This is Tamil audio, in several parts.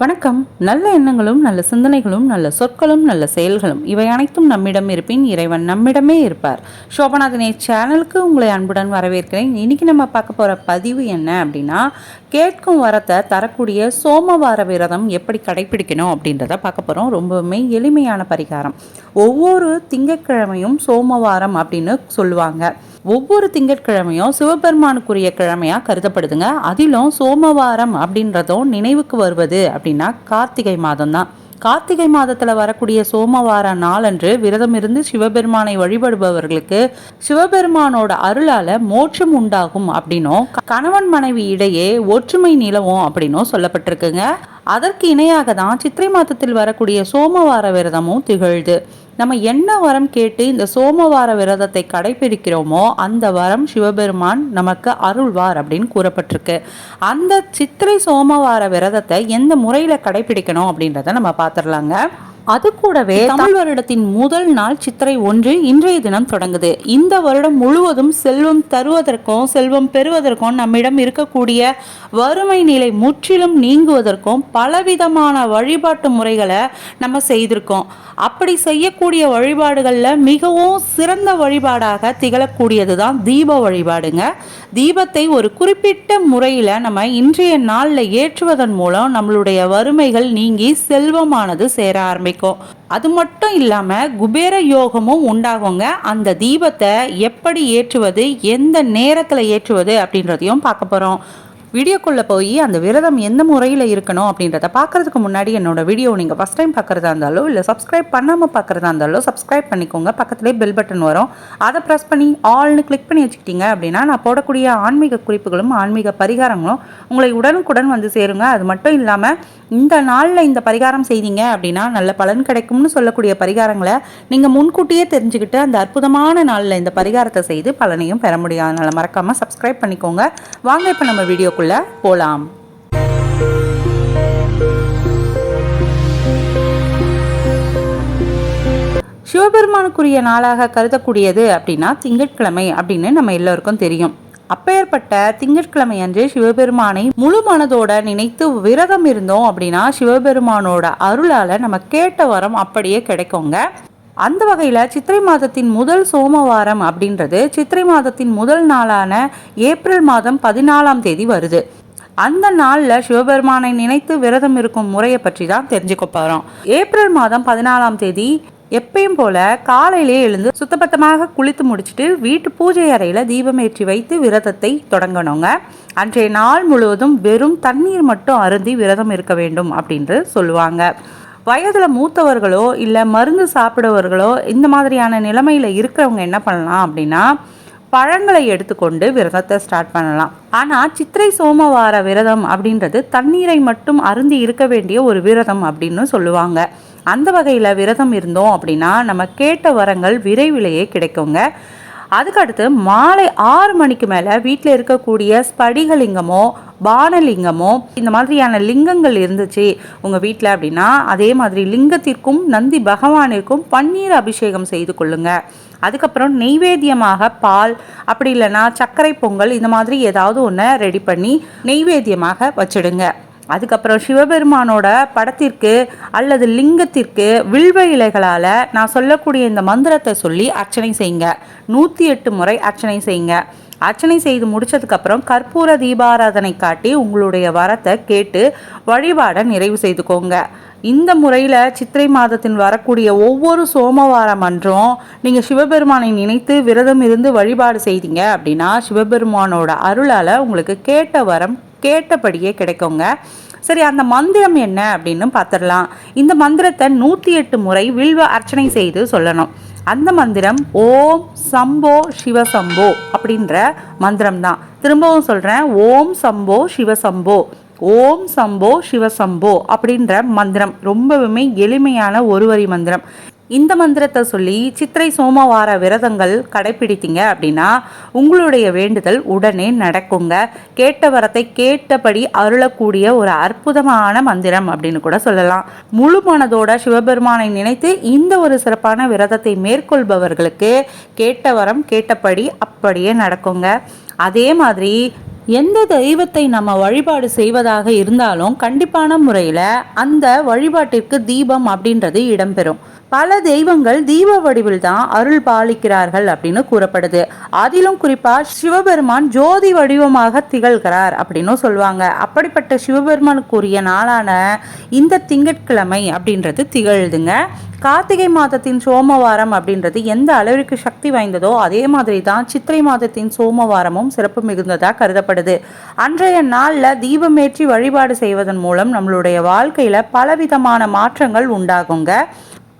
வணக்கம். நல்ல எண்ணங்களும் நல்ல சிந்தனைகளும் நல்ல சொற்களும் நல்ல செயல்களும் இவை அனைத்தும் நம்மிடம் இருப்பின் இறைவன் நம்மிடமே இருப்பார். சோபநாதனே சேனலுக்கு உங்களை அன்புடன் வரவேற்கிறேன். இன்றைக்கி நம்ம பார்க்க போகிற பதிவு என்ன அப்படின்னா கேட்கும் வரத்தை தரக்கூடிய சோமவார விரதம் எப்படி கடைபிடிக்கணும் அப்படின்றத பார்க்க போகிறோம் ரொம்பவுமே எளிமையான பரிகாரம். ஒவ்வொரு திங்கட்கிழமையும் சோமவாரம் அப்படின்னு சொல்லுவாங்க. ஒவ்வொரு திங்கட்கிழமையும் சிவபெருமானுக்குரிய கிழமையாக கருதப்படுதுங்க. அதிலும் சோமவாரம் அப்படின்றதும் நினைவுக்கு வருவது அப்படின்னா கார்த்திகை மாதம் தான் கார்த்திகை மாதத்தில் வரக்கூடிய சோமவார நாளன்று விரதம் இருந்து சிவபெருமானை வழிபடுபவர்களுக்கு சிவபெருமானோட அருளால மோட்சம் உண்டாகும் அப்படின்னும் கணவன் மனைவி இடையே ஒற்றுமை நிலவும் அப்படின்னும் சொல்லப்பட்டிருக்குங்க. அதற்கு இணையாக தான் சித்திரை மாதத்தில் வரக்கூடிய சோமவார விரதமும் திகழ்து. நம்ம என்ன வரம் கேட்டு இந்த சோமவார விரதத்தை கடைபிடிக்கிறோமோ அந்த வரம் சிவபெருமான் நமக்கு அருள்வார் அப்படின்னு கூறப்பட்டிருக்கு. அந்த சித்திரை சோமவார விரதத்தை எந்த முறையில் கடைபிடிக்கணும் அப்படின்றத நம்ம பார்த்துடலாங்க. அது கூடவே தமிழ் வருடத்தின் முதல் நாள் சித்திரை ஒன்று இன்றைய தினம் தொடங்குது. இந்த வருடம் முழுவதும் செல்வம் தருவதற்கும் செல்வம் பெறுவதற்கும் நம்மிடம் இருக்கக்கூடிய வறுமை நிலை முற்றிலும் நீங்குவதற்கும் பலவிதமான வழிபாட்டு முறைகளை நம்ம செய்திருக்கோம். அப்படி செய்யக்கூடிய வழிபாடுகளில் மிகவும் சிறந்த வழிபாடாக திகழக்கூடியது தான் தீப வழிபாடுங்க. தீபத்தை ஒரு குறிப்பிட்ட முறையில் நம்ம இன்றைய நாளில் ஏற்றுவதன் மூலம் நம்மளுடைய வறுமைகள் நீங்கி செல்வமானது சேர ஆரம்பிக்கும். அது மட்டும் இல்லாமல் குபேர யோகமும் உண்டாகுங்க. அந்த தீபத்தை எப்படி ஏற்றுவது எந்த நேரத்தில் ஏற்றுவது அப்படின்றதையும் பார்க்க போகிறோம் வீடியோக்குள்ளே போய் அந்த விரதம் எந்த முறையில் இருக்கணும் அப்படின்றத பார்க்கறதுக்கு முன்னாடி என்னோட வீடியோ நீங்கள் ஃபஸ்ட் டைம் பார்க்குறதா இருந்தாலோ இல்லை சப்ஸ்கிரைப் பண்ணாமல் பார்க்குறதா இருந்தாலோ சப்ஸ்கிரைப் பண்ணிக்கோங்க. பக்கத்துலேயே பெல் பட்டன் வரும். அதை ப்ரெஸ் பண்ணி ஆல்னு கிளிக் பண்ணி வச்சுக்கிட்டீங்க அப்படின்னா நான் போடக்கூடிய ஆன்மீக குறிப்புகளும் ஆன்மீக பரிகாரங்களும் உங்களை உடனுக்குடன் வந்து சேருங்க. அது மட்டும் இல்லாமல் இந்த நாளில் இந்த பரிகாரம் செய்தீங்க அப்படின்னா நல்ல பலன் கிடைக்கும்னு சொல்லக்கூடிய பரிகாரங்களை நீங்கள் முன்கூட்டியே தெரிஞ்சுக்கிட்டு அந்த அற்புதமான நாளில் இந்த பரிகாரத்தை செய்து பலனையும் பெற முடியும். அதனால் மறக்காமல் சப்ஸ்கிரைப் பண்ணிக்கோங்க. வாங்க இப்போ நம்ம வீடியோக்குள்ளே போகலாம் சிவபெருமானுக்குரிய நாளாக கருதக்கூடியது அப்படின்னா திங்கட்கிழமை அப்படின்னு நம்ம எல்லோருக்கும் தெரியும். அப்பேற்பட்ட திங்கட்கிழமை அன்று சிவபெருமானை முழு மனதோட நினைத்து விரதம் இருந்தோம் அப்படின்னா சிவபெருமானோட அருளால நம்ம கேட்ட வரம் அப்படியே கிடைக்குங்க. அந்த வகையில் சித்திரை மாதத்தின் முதல் சோமவாரம் அப்படின்றது சித்திரை மாதத்தின் முதல் நாளான ஏப்ரல் மாதம் பதினாலாம் தேதி வருது. அந்த நாளில் சிவபெருமானை நினைத்து விரதம் இருக்கும் முறையை பற்றி தான் தெரிஞ்சுக்க போகிறோம் ஏப்ரல் மாதம் பதினாலாம் தேதி எப்பயும் போல காலையிலே எழுந்து சுத்தபத்தமாக குளித்து முடிச்சுட்டு வீட்டு பூஜை அறையில் தீபமேற்றி வைத்து விரதத்தை தொடங்கணுங்க. அன்றைய நாள் முழுவதும் வெறும் தண்ணீர் மட்டும் அருந்தி விரதம் இருக்க வேண்டும் அப்படின்று சொல்லுவாங்க. வயதில் மூத்தவர்களோ இல்லை மருந்து சாப்பிடுவர்களோ இந்த மாதிரியான நிலைமையில் இருக்கிறவங்க என்ன பண்ணலாம் அப்படின்னா பழங்களை எடுத்துக்கொண்டு விரதத்தை ஸ்டார்ட் பண்ணலாம். ஆனால் சித்திரை சோமவார விரதம் அப்படின்றது தண்ணீரை மட்டும் அருந்தி இருக்க வேண்டிய ஒரு விரதம் அப்படின்னு சொல்லுவாங்க. அந்த வகையில் விரதம் இருந்தோம் அப்படின்னா நம்ம கேட்ட வரங்கள் விரைவிலேயே கிடைக்குங்க. அதுக்கடுத்து மாலை ஆறு மணிக்கு மேலே வீட்டில் இருக்கக்கூடிய ஸ்படிகலிங்கமோ பானலிங்கமோ இந்த மாதிரியான லிங்கங்கள் இருந்துச்சு உங்கள் வீட்டில் அப்படின்னா அதே மாதிரி லிங்கத்திற்கும் நந்தி பகவானிற்கும் பன்னீர் அபிஷேகம் செய்து கொள்ளுங்க. அதுக்கப்புறம் நெய்வேத்தியமாக பால் அப்படி இல்லைன்னா சர்க்கரை பொங்கல் இந்த மாதிரி ஏதாவது ஒன்று ரெடி பண்ணி நெய்வேத்தியமாக வச்சிடுங்க. அதுக்கப்புறம் சிவபெருமானோட படத்திற்கு அல்லது லிங்கத்திற்கு வில்வ இலைகளால் நான் சொல்லக்கூடிய இந்த மந்திரத்தை சொல்லி அர்ச்சனை செய்யுங்க. நூற்றி எட்டு முறை அர்ச்சனை செய்யுங்க. அர்ச்சனை செய்து முடிச்சதுக்கப்புறம் கற்பூர தீபாராதனை காட்டி உங்களுடைய வரத்தை கேட்டு வழிபாடை நிறைவு செய்துக்கோங்க. இந்த முறையில் சித்திரை மாதத்தின் வரக்கூடிய ஒவ்வொரு சோமவாரம் அன்றும் நீங்கள் சிவபெருமானை நினைத்து விரதம் இருந்து வழிபாடு செய்தீங்க அப்படின்னா சிவபெருமானோட அருளால் உங்களுக்கு கேட்ட வரம் கேட்டபடியே கிடைக்குங்க. சரி அந்த மந்திரம் என்ன அப்படின்னு பார்த்துடலாம். இந்த மந்திரத்தை நூற்றி எட்டு முறை வில்வ அர்ச்சனை செய்து சொல்லணும். அந்த மந்திரம் ஓம் சம்போ சிவசம்போ அப்படின்ற மந்திரம் தான் திரும்பவும் சொல்கிறேன் ஓம் சம்போ சிவசம்போ ஓம் சம்போ சிவசம்போ அப்படின்ற மந்திரம். ரொம்பவுமே எளிமையான ஒரு வரி மந்திரம். இந்த மந்திரத்தை சொல்லி சித்திரை சோமவார விரதங்கள் கடைபிடித்தீங்க அப்படின்னா உங்களுடைய வேண்டுதல் உடனே நடக்குங்க. கேட்ட வரத்தை கேட்டபடி அருளக்கூடிய ஒரு அற்புதமான மந்திரம் அப்படின்னு கூட சொல்லலாம். முழு மனதோட சிவபெருமானை நினைத்து இந்த ஒரு சிறப்பான விரதத்தை மேற்கொள்பவர்களுக்கு கேட்ட வரம் கேட்டபடி அப்படியே நடக்குங்க. அதே மாதிரி எந்த தெய்வத்தை நம்ம வழிபாடு செய்வதாக இருந்தாலும் கண்டிப்பான முறையில் அந்த வழிபாட்டிற்கு தீபம் அப்படின்றது இடம்பெறும். பல தெய்வங்கள் தீப வடிவில் தான் அருள் பாலிக்கிறார்கள் அப்படின்னு கூறப்படுது. அதிலும் குறிப்பா சிவபெருமான் ஜோதி வடிவமாக திகழ்கிறார் அப்படின்னு சொல்லுவாங்க அப்படிப்பட்ட சிவபெருமானுக்குரிய நாளான இந்த திங்கட்கிழமை அப்படின்றது திகழ்துங்க. கார்த்திகை மாதத்தின் சோமவாரம் அப்படின்றது எந்த அளவிற்கு சக்தி வாய்ந்ததோ அதே மாதிரி தான் சித்திரை மாதத்தின் சோமவாரமும் சிறப்பு மிகுந்ததாக கருதப்படுது. அன்றைய நாளில் தீபமேற்றி வழிபாடு செய்வதன் மூலம் நம்மளுடைய வாழ்க்கையில் பலவிதமான மாற்றங்கள் உண்டாகுங்க.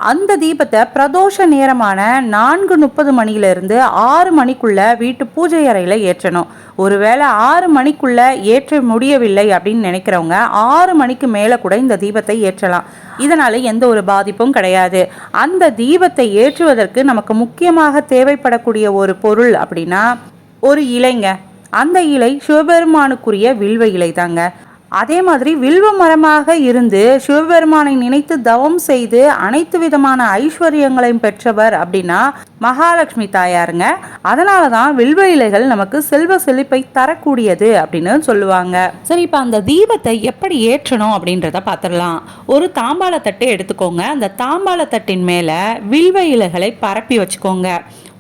அந்த தீபத்தை பிரதோஷ நேரமான நான்கு முப்பது மணியிலிருந்து ஆறு மணிக்குள்ள வீட்டு பூஜை அறையில் ஏற்றணும். ஒருவேளை ஆறு மணிக்குள்ள ஏற்ற முடியவில்லை அப்படின்னு நினைக்கிறவங்க ஆறு மணிக்கு மேலே கூட இந்த தீபத்தை ஏற்றலாம். இதனால் எந்த ஒரு பாதிப்பும் கிடையாது. அந்த தீபத்தை ஏற்றுவதற்கு நமக்கு முக்கியமாக தேவைப்படக்கூடிய ஒரு பொருள் அப்படின்னா ஒரு இலைங்க. அந்த இலை சிவபெருமானுக்குரிய வில்வ இலை தாங்க அதே மாதிரி வில்வ மரமாக இருந்து சிவபெருமானை நினைத்து தவம் செய்து அனைத்து விதமான ஐஸ்வர்யங்களையும் பெற்றவர் அப்படின்னா மகாலட்சுமி தாயாருங்க. அதனால தான் வில்வ இலைகள் நமக்கு செல்வ செழிப்பை தரக்கூடியது அப்படின்னு சொல்லுவாங்க. சரி இப்போ அந்த தீபத்தை எப்படி ஏற்றணும் அப்படின்றத பார்த்துடலாம் ஒரு தாம்பாள தட்டை எடுத்துக்கோங்க. அந்த தாம்பாள தட்டின் மேலே வில்வ இலைகளை பரப்பி வச்சுக்கோங்க.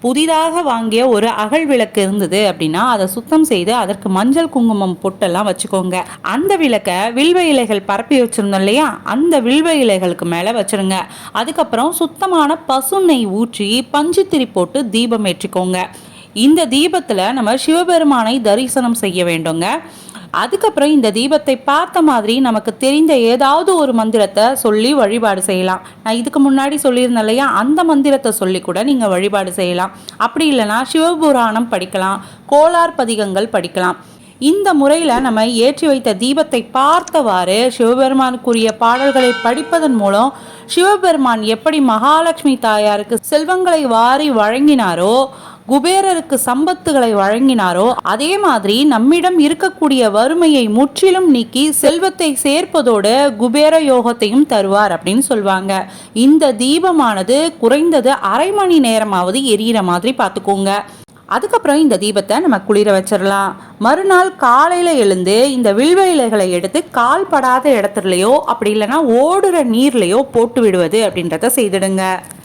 புதிதாக வாங்கிய ஒரு அகல் விளக்கு இருந்தது அப்படின்னா அதை சுத்தம் செய்து அதற்கு மஞ்சள் குங்குமம் பொட்டெல்லாம் வச்சுக்கோங்க. அந்த விளக்கை வில்வ இலைகள் பரப்பி வச்சிருந்தோம் இல்லையா? அந்த வில்வ இலைகளுக்கு மேலே வச்சிருங்க. அதுக்கப்புறம் சுத்தமான பசு நெய் ஊற்றி பஞ்சுத்திரி போட்டு தீபம் ஏற்றிக்கோங்க. இந்த தீபத்தில் நம்ம சிவபெருமானை தரிசனம் செய்ய வேண்டுங்க. அதுக்கப்புறம் இந்த தீபத்தை பார்த்த மாதிரி நமக்கு தெரிந்த ஏதாவது ஒரு மந்திரத்தை சொல்லி வழிபாடு செய்யலாம். நான் இதுக்கு முன்னாடி சொல்லியிருந்தேன் இல்லையா? அந்த மந்திரத்தை சொல்லி கூட நீங்கள் வழிபாடு செய்யலாம். அப்படி இல்லைனா சிவபுராணம் படிக்கலாம் கோளார் பதிகங்கள் படிக்கலாம். இந்த முறையில் நம்ம ஏற்றி வைத்த தீபத்தை பார்த்தவாறு சிவபெருமானுக்குரிய பாடல்களை படிப்பதன் மூலம் சிவபெருமான் எப்படி மகாலட்சுமி தாயாருக்கு செல்வங்களை வாரி வழங்கினாரோ குபேரருக்கு சம்பத்துகளை வழங்கினாரோ அதே மாதிரி நம்மிடம் இருக்கக்கூடிய வறுமையை முற்றிலும் நீக்கி செல்வத்தை சேர்ப்பதோடு குபேர யோகத்தையும் தருவார் அப்படின்னு சொல்லுவாங்க இந்த தீபமானது குறைந்தது அரை மணி நேரமாவது எரியிற மாதிரி பார்த்துக்கோங்க. அதுக்கப்புறம் இந்த தீபத்தை நம்ம குளிர வச்சிடலாம். மறுநாள் காலையில் எழுந்து இந்த வில்வ இலைகளை எடுத்து கால் படாத இடத்துலையோ அப்படி இல்லைன்னா ஓடுற நீர்லையோ போட்டு விடுவது அப்படின்றத செய்திடுங்க.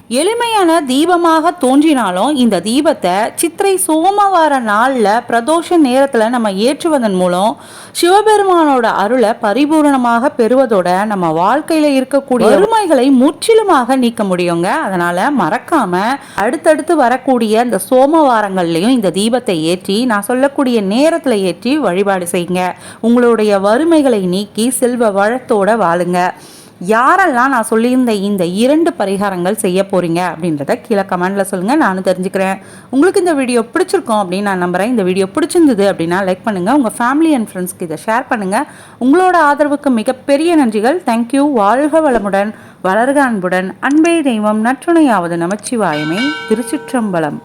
எளிமையான தீபமாக தோன்றினாலும் இந்த தீபத்தை சித்திரை சோமவார நாளில் பிரதோஷ நேரத்தில் நம்ம ஏற்றுவதன் மூலம் சிவபெருமானோட அருளை பரிபூரணமாக பெறுவதோட நம்ம வாழ்க்கையில் இருக்கக்கூடிய வறுமைகளை முற்றிலுமாக நீக்க முடியுங்க. அதனால் மறக்காமல் அடுத்தடுத்து வரக்கூடிய இந்த சோமவாரங்கள்லையும் இந்த தீபத்தை ஏற்றி நான் சொல்லக்கூடிய நேரத்தில் ஏற்றி வழிபாடு செய்யுங்க. உங்களுடைய வறுமைகளை நீக்கி செல்வ வளத்தோட வாழுங்க. யாரெல்லாம் நான் சொல்லியிருந்த இந்த இரண்டு பரிகாரங்கள் செய்ய போகிறீங்க அப்படின்றத கீழே கமெண்டில் சொல்லுங்கள் நானும் தெரிஞ்சுக்கிறேன். உங்களுக்கு இந்த வீடியோ பிடிச்சிருக்கோம் அப்படின்னு நான் நம்புகிறேன் இந்த வீடியோ பிடிச்சிருந்தது அப்படின்னா லைக் பண்ணுங்கள் உங்கள் ஃபேமிலி அண்ட் ஃப்ரெண்ட்ஸ்க்கு இதை ஷேர் பண்ணுங்கள் உங்களோட ஆதரவுக்கு மிகப்பெரிய நன்றிகள். தேங்க்யூ வாழ்க வளமுடன் வளர்க அன்புடன் அன்பே தெய்வம் நற்றுணையாவது நமச்சிவாயமே. திருச்சிற்றம்பலம்.